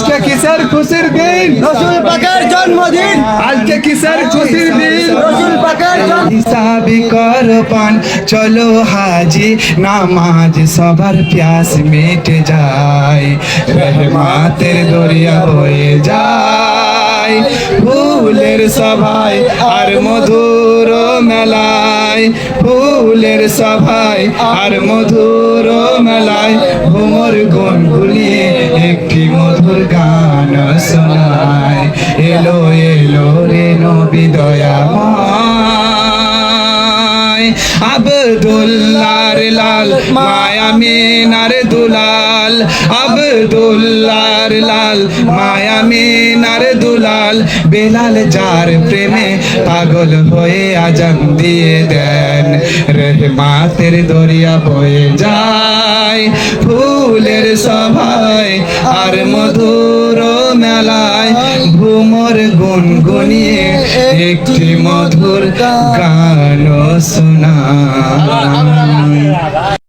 আজকে কিসের খুশির দিন? রসুল পাকের জন্মদিন। আজকে কিসের খুশির দিন? রসুল পাকের হিসাবি করবান চলো হাজি নামাজ সবার প্যাস মিটে যায়। রহমাতের দরিয়া বয়ে যায়। ফুলের সভায় আর মধুর মেলায়। ফুলের সভায় আর মধুর মেলায়। ভুমর গুন গুলিয়ে একটি মধুর গান শোনায় এলো এলো রে নবী দয়াময়। আবদুল্লার লাল, মায়া মিনার দুলাল। আবদুল্লার লাল, মায়া মিনার দুলাল। বেলাল যার প্রেমে পাগল হয়ে আজান দিয়ে দেন রহমাতের দরিয়া বয়ে যায়। ফুলের সভায় আর মধুর মেলায় ঘুমর গুনগুনিয়ে একটি মধুর গান শোনা